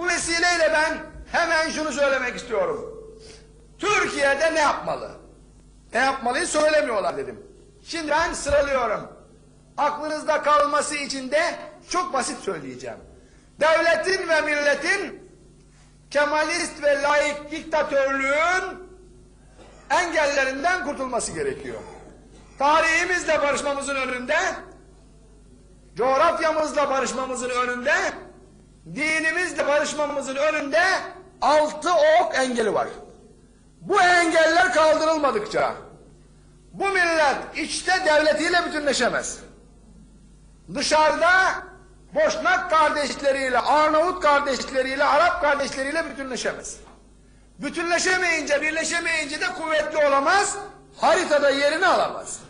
Bu vesileyle ben hemen şunu söylemek istiyorum. Türkiye'de ne yapmalı? Ne yapmalıyı söylemiyorlar dedim. Şimdi ben sıralıyorum. Aklınızda kalması için de çok basit söyleyeceğim. Devletin ve milletin Kemalist ve laik diktatörlüğün engellerinden kurtulması gerekiyor. Tarihimizle barışmamızın önünde, coğrafyamızla barışmamızın önünde, dinimizle barışmamızın önünde altı ok engeli var. Bu engeller kaldırılmadıkça bu millet içte devletiyle bütünleşemez. Dışarıda Boşnak kardeşleriyle, Arnavut kardeşleriyle, Arap kardeşleriyle bütünleşemez. Bütünleşemeyince, birleşemeyince de kuvvetli olamaz, haritada yerini alamaz.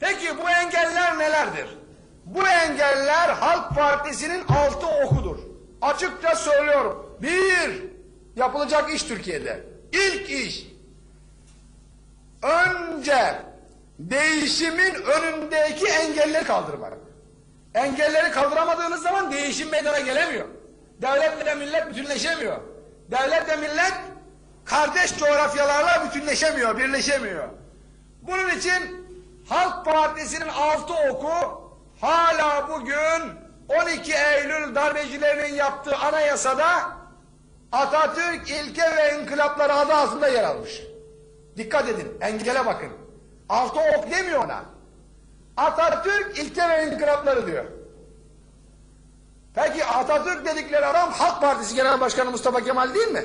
Peki bu engeller nelerdir? Bu engeller Halk Partisi'nin altı okudur. Açıkça söylüyorum. Bir, yapılacak iş Türkiye'de. İlk iş, önce değişimin önündeki engelleri kaldırmak. Engelleri kaldıramadığınız zaman değişim meydana gelemiyor. Devletle millet bütünleşemiyor. Devletle millet kardeş coğrafyalarla bütünleşemiyor, birleşemiyor. Bunun için Halk Partisi'nin altı oku hala bugün 12 Eylül darbecilerinin yaptığı anayasada Atatürk ilke ve inkılapları adı altında yer almış. Dikkat edin, engele bakın. Altı ok demiyor ona. Atatürk ilke ve inkılapları diyor. Peki Atatürk dedikleri adam Halk Partisi Genel Başkanı Mustafa Kemal değil mi?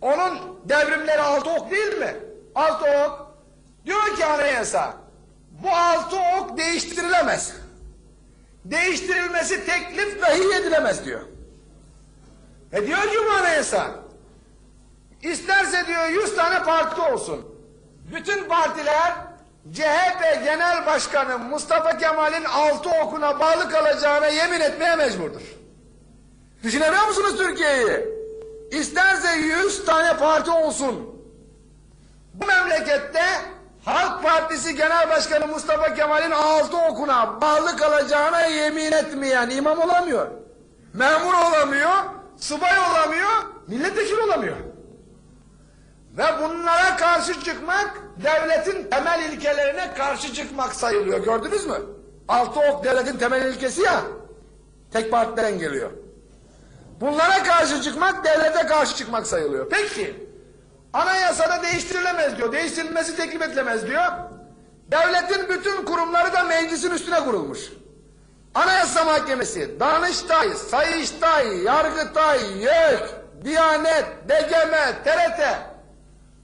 Onun devrimleri altı ok değil mi? Altı ok. Diyor ki anayasa, bu altı ok değiştirilemez. Değiştirilmesi teklif dahi edilemez diyor. E diyor ki bu anayasa, isterse diyor yüz tane parti olsun. Bütün partiler CHP Genel Başkanı Mustafa Kemal'in altı okuna bağlı kalacağına yemin etmeye mecburdur. Düşünebiliyor musunuz Türkiye'yi? İsterse yüz tane parti olsun. Bu memlekette Halk Partisi Genel Başkanı Mustafa Kemal'in altı okuna bağlı kalacağına yemin etmeyen imam olamıyor. Memur olamıyor, subay olamıyor, milletvekili olamıyor. Ve bunlara karşı çıkmak devletin temel ilkelerine karşı çıkmak sayılıyor. Gördünüz mü? Altı ok devletin temel ilkesi ya. Tek partiden geliyor. Bunlara karşı çıkmak devlete karşı çıkmak sayılıyor. Peki anayasada değiştirilemez diyor. Değiştirilmesi teklif edilemez diyor. Devletin bütün kurumları da meclisin üstüne kurulmuş. Anayasa Mahkemesi, Danıştay, Sayıştay, Yargıtay, YÖK, Diyanet, DGM, TRT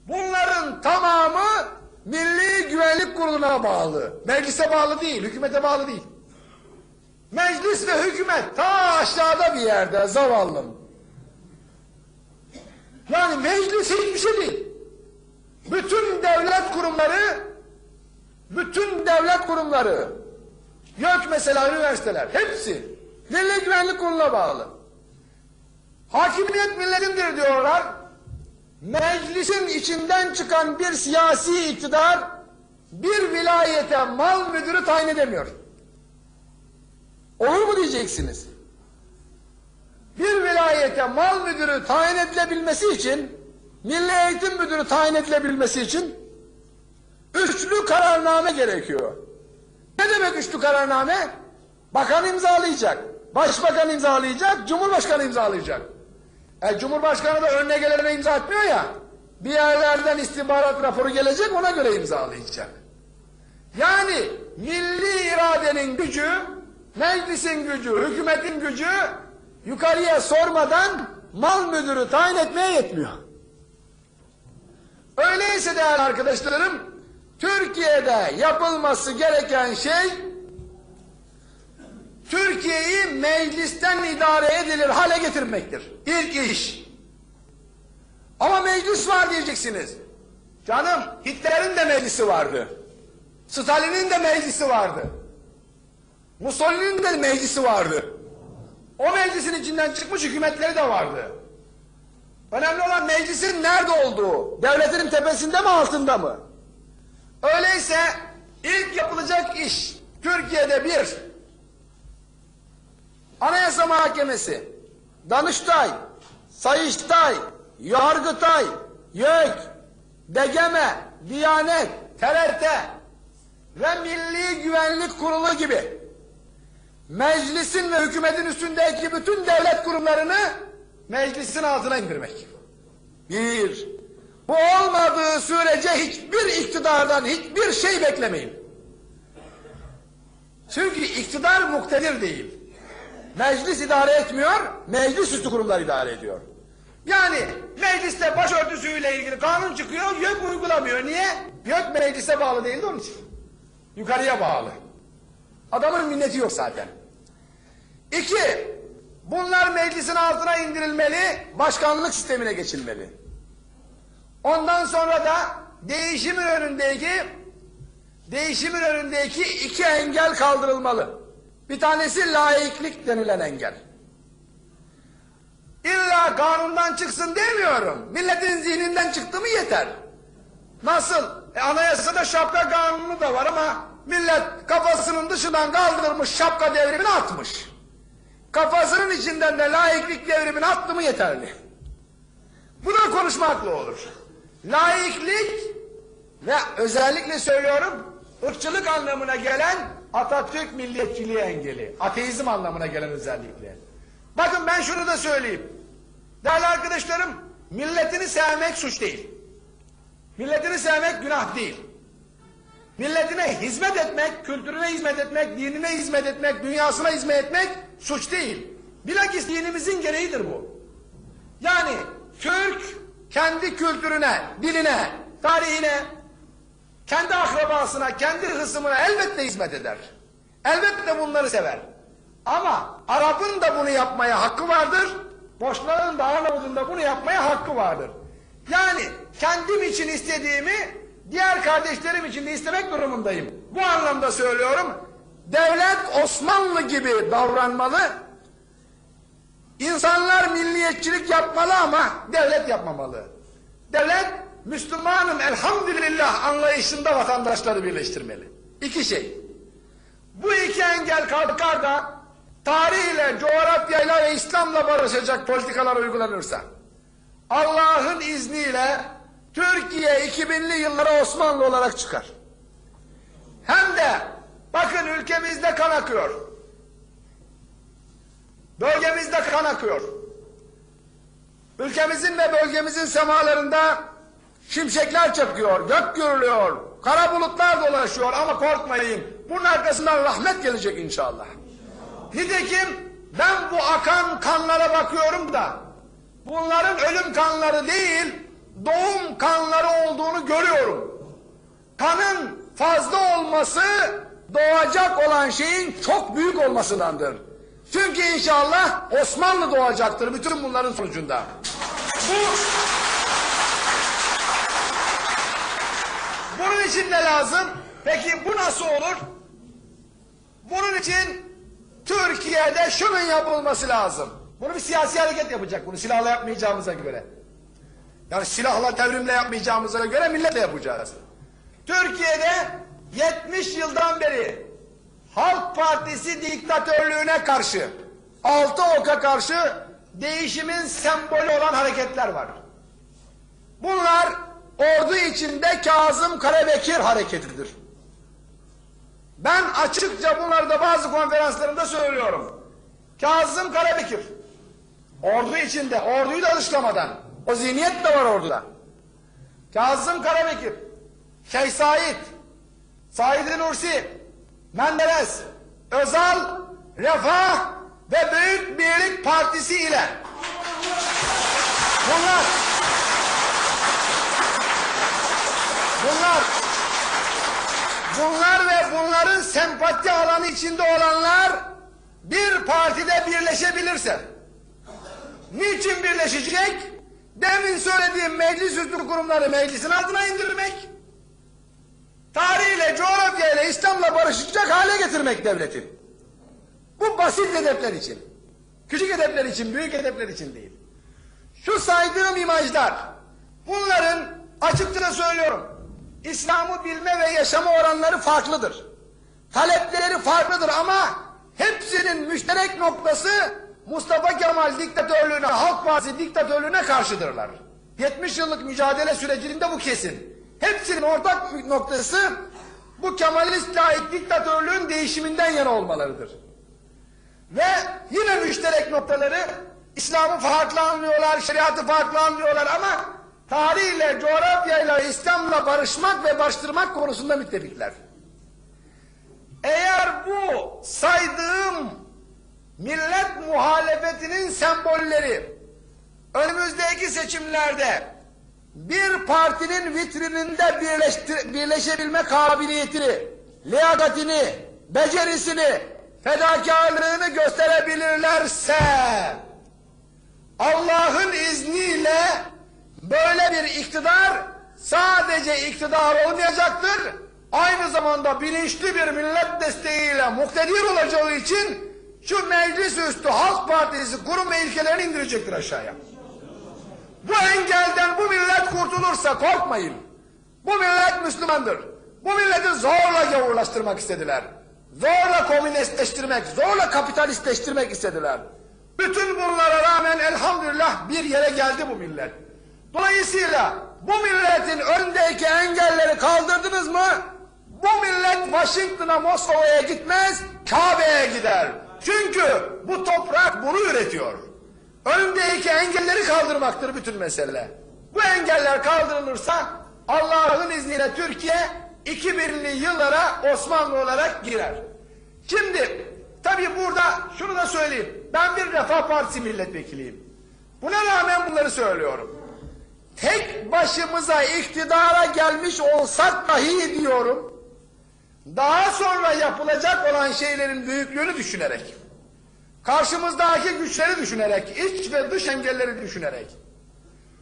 bunların tamamı Milli Güvenlik Kurulu'na bağlı. Meclise bağlı değil, hükümete bağlı değil. Meclis ve hükümet ta aşağıda bir yerde zavallım. Yani meclis hiçbir şey değil. Bütün devlet kurumları bütün devlet kurumları yok mesela üniversiteler hepsi Milli Güvenlik Kurulu'na bağlı. Hakimiyet milletindir diyorlar. Meclisin içinden çıkan bir siyasi iktidar bir vilayete mal müdürü tayin edemiyor. Olur mu diyeceksiniz? Bir vilayete mal müdürü tayin edilebilmesi için, milli eğitim müdürü tayin edilebilmesi için üçlü kararname gerekiyor. Ne demek üçlü kararname? Bakan imzalayacak, başbakan imzalayacak, cumhurbaşkanı imzalayacak. E, cumhurbaşkanı da önüne gelene imza etmiyor ya, bir yerlerden istihbarat raporu gelecek ona göre imzalayacak. Yani milli iradenin gücü, meclisin gücü, hükümetin gücü yukarıya sormadan mal müdürü tayin etmeye yetmiyor. Öyleyse değerli arkadaşlarım, Türkiye'de yapılması gereken şey, Türkiye'yi meclisten idare edilir hale getirmektir. İlk iş. Ama meclis var diyeceksiniz. Canım, Hitler'in de meclisi vardı. Stalin'in de meclisi vardı. Mussolini'nin de meclisi vardı. O meclisin içinden çıkmış hükümetleri de vardı. Önemli olan meclisin nerede olduğu, devletin tepesinde mi altında mı? Öyleyse ilk yapılacak iş Türkiye'de bir, Anayasa Mahkemesi, Danıştay, Sayıştay, Yargıtay, YÖK, DGM, Diyanet, TRT ve Milli Güvenlik Kurulu gibi meclisin ve hükümetin üstündeki bütün devlet kurumlarını meclisin altına indirmek. Bir, bu olmadığı sürece hiçbir iktidardan hiçbir şey beklemeyin. Çünkü iktidar muktedir değil. Meclis idare etmiyor, meclis üstü kurumlar idare ediyor. Yani mecliste başörtüsüyle ilgili kanun çıkıyor, YÖK uygulamıyor. Niye? YÖK meclise bağlı değil de onun için. Yukarıya bağlı. Adamın minneti yok zaten. İki, bunlar meclisin altına indirilmeli, başkanlık sistemine geçilmeli. Ondan sonra da değişimin önündeki değişimin önündeki iki engel kaldırılmalı. Bir tanesi laiklik denilen engel. İlla kanundan çıksın demiyorum. Milletin zihninden çıktı mı yeter. Nasıl? E, anayasada şapka kanunu da var ama millet kafasının dışından kaldırmış şapka devrimini atmış. Kafasının içinden de laiklik devrimini attı mı yeterli. Bu da konuşmakla olur. Laiklik ve özellikle söylüyorum ırkçılık anlamına gelen Atatürk milliyetçiliği engeli. Ateizm anlamına gelen özellikle. Bakın ben şunu da söyleyeyim. Değerli arkadaşlarım milletini sevmek suç değil. Milletini sevmek günah değil. Milletine hizmet etmek, kültürüne hizmet etmek, dinine hizmet etmek, dünyasına hizmet etmek suç değil. Bilakis dinimizin gereğidir bu. Yani Türk kendi kültürüne, diline, tarihine, kendi akrabasına, kendi hısımına elbette hizmet eder. Elbette bunları sever. Ama Arap'ın da bunu yapmaya hakkı vardır. Boşların da Arnavut'un da bunu yapmaya hakkı vardır. Yani kendim için istediğimi diğer kardeşlerim için de istemek durumundayım. Bu anlamda söylüyorum. Devlet Osmanlı gibi davranmalı. İnsanlar milliyetçilik yapmalı ama devlet yapmamalı. Devlet Müslümanım elhamdülillah anlayışında vatandaşları birleştirmeli. İki şey. Bu iki engel kalkar da tarihle, coğrafyayla ve İslam'la barışacak politikalar uygulanırsa Allah'ın izniyle Türkiye 2000'li yıllara Osmanlı olarak çıkar. Hem de bakın ülkemizde kan akıyor. Bölgemizde kan akıyor. Ülkemizin ve bölgemizin semalarında şimşekler çakıyor, gök gürülüyor, kara bulutlar dolaşıyor ama korkmayın. Bunun arkasından rahmet gelecek inşallah. Nitekim ben bu akan kanlara bakıyorum da bunların ölüm kanları değil doğum kanları olduğunu görüyorum. Kanın fazla olması doğacak olan şeyin çok büyük olmasındandır. Çünkü inşallah Osmanlı doğacaktır bütün bunların sonucunda. Bu Bunun için ne lazım? Peki bu nasıl olur? Bunun için Türkiye'de şunun yapılması lazım. Bunu bir siyasi hareket yapacak bunu silahla yapmayacağımıza göre. Yani silahla devrimle yapmayacağımıza göre milletle yapacağız. Türkiye'de 70 yıldan beri Halk Partisi diktatörlüğüne karşı, altı oka karşı değişimin sembolü olan hareketler var. Bunlar ordu içinde Kazım Karabekir hareketidir. Ben açıkça bunları da bazı konferanslarımda söylüyorum. Kazım Karabekir, ordu içinde, orduyu da dışlamadan, o zihniyet de var orduda. Kazım Karabekir, Şeyh Said, Said Nursi, Menderes, Özal, Refah ve Büyük Birlik Partisi ile bunlar bunlar bunlar ve bunların sempati alanı içinde olanlar bir partide birleşebilirse niçin birleşecek? Demin söylediğim meclis üstü kurumları meclisin altına indirmek tarihiyle, coğrafyayla, İslam'la barışacak hale getirmek devleti. Bu basit hedefler için. Küçük hedefler için, büyük hedefler için değil. Şu saydığım imajlar, bunların açıkça söylüyorum, İslam'ı bilme ve yaşama oranları farklıdır. Talepleri farklıdır ama hepsinin müşterek noktası Mustafa Kemal diktatörlüğüne, Halk Partisi diktatörlüğüne karşıdırlar. 70 yıllık mücadele sürecinde bu kesin. Hepsinin ortak noktası bu Kemalist laik diktatörlüğün değişiminden yana olmalarıdır. Ve yine müşterek noktaları İslam'ı farklı anlıyorlar, şeriatı farklı anlıyorlar ama tarihle, coğrafyayla, İslam'la barışmak ve barıştırmak konusunda müttefikler. Eğer bu saydığım millet muhalefetinin sembolleri önümüzdeki seçimlerde bir partinin vitrininde birleşebilme kabiliyetini, liyakatini, becerisini, fedakarlığını gösterebilirlerse Allah'ın izniyle böyle bir iktidar sadece iktidar olmayacaktır. Aynı zamanda bilinçli bir millet desteğiyle muktedir olacağı için şu meclis üstü Halk Partisi kurum ve ilkelerini indirecektir aşağıya. Bu engelden bu millet kurtulursa korkmayın. Bu millet Müslümandır. Bu milleti zorla gavurlaştırmak istediler. Zorla komünistleştirmek, zorla kapitalistleştirmek istediler. Bütün bunlara rağmen elhamdülillah bir yere geldi bu millet. Dolayısıyla bu milletin önündeki engelleri kaldırdınız mı? Bu millet Washington'a, Moskova'ya gitmez, Kabe'ye gider. Çünkü bu toprak bunu üretiyor. Önündeki engelleri kaldırmaktır bütün mesele. Bu engeller kaldırılırsa Allah'ın izniyle Türkiye 2000'li yıllara Osmanlı olarak girer. Şimdi tabii burada şunu da söyleyeyim. Ben bir Refah Partisi milletvekiliyim. Buna rağmen bunları söylüyorum. Tek başımıza iktidara gelmiş olsak dahi diyorum. Daha sonra yapılacak olan şeylerin büyüklüğünü düşünerek karşımızdaki güçleri düşünerek, iç ve dış engelleri düşünerek,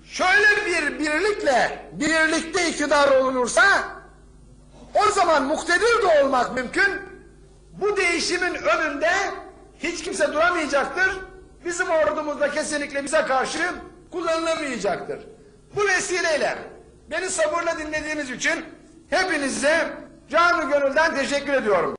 şöyle bir birlikle, birlikte iktidar olunursa, o zaman muktedir de olmak mümkün. Bu değişimin önünde hiç kimse duramayacaktır. Bizim ordumuz da kesinlikle bize karşı kullanılamayacaktır. Bu vesileyle beni sabırla dinlediğiniz için hepinize canı gönülden teşekkür ediyorum.